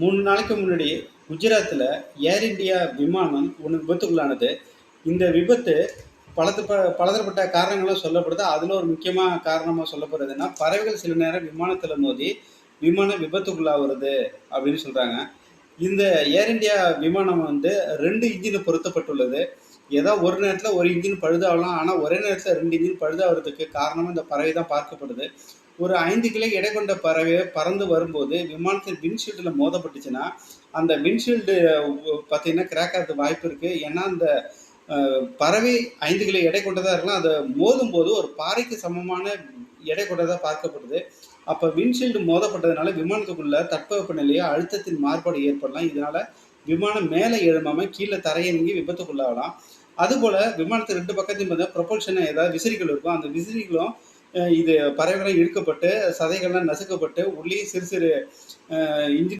மூணு நாளைக்கு முன்னாடி குஜராத்தில் ஏர் இண்டியா விமானம் ஒன்று விபத்துக்குள்ளானது. இந்த விபத்து பலது ப பலதரப்பட்ட காரணங்களும் சொல்லப்படுது. அதில் ஒரு முக்கியமான காரணமாக சொல்லப்படுறதுன்னா பறவைகள் சில நேரம் விமானத்தில் மோதி விமானம் விபத்துக்குள்ளாகிறது அப்படின்னு சொல்கிறாங்க இந்த ஏர் இந்தியா விமானம் வந்து ரெண்டு இன்ஜினு பொருத்தப்பட்டுள்ளது. ஏதோ ஒரு நேரத்தில் ஒரு இன்ஜின் பழுதாகலாம் ஆனால் ஒரே நேரத்தில் ரெண்டு இன்ஜின் பழுதாகிறதுக்கு காரணமாக இந்த பறவை தான் பார்க்கப்படுது. ஒரு ஐந்து கிலோ எடை கொண்ட பறவை பறந்து வரும்போது விமானத்தின் விண்ஷீல்டில் மோதப்பட்டுச்சுன்னா அந்த விண்ஷீல்டு பார்த்தீங்கன்னா கிராக் ஆகிறது வாய்ப்பு இருக்குது ஏன்னா அந்த பறவை ஐந்து கிலோ எடை கொண்டதாக இருக்கலாம். அதை மோதும் போது ஒரு பாறைக்கு சமமான எடை கொண்டதாக பார்க்கப்படுது. அப்போ விண்ஷீல்டு மோதப்பட்டதுனால விமானத்துக்குள்ள தட்பவெப்பநிலையோ அழுத்தத்தின் மாறுபாடு ஏற்படலாம். இதனால விமானம் மேலே எழும்பாமல் கீழே தரையிறங்கி விபத்துக்குள்ளாகலாம். அதுபோல் விமானத்து ரெண்டு பக்கத்தையும் பார்த்தா ப்ரொபல்ஷன் ஏதாவது விசிறிகள் இருக்கும். அந்த விசிறிகளும் இது பறவைகளும் இழுக்கப்பட்டு சதைகள்லாம் நசுக்கப்பட்டு உள்ளே சிறு சிறு இன்ஜின்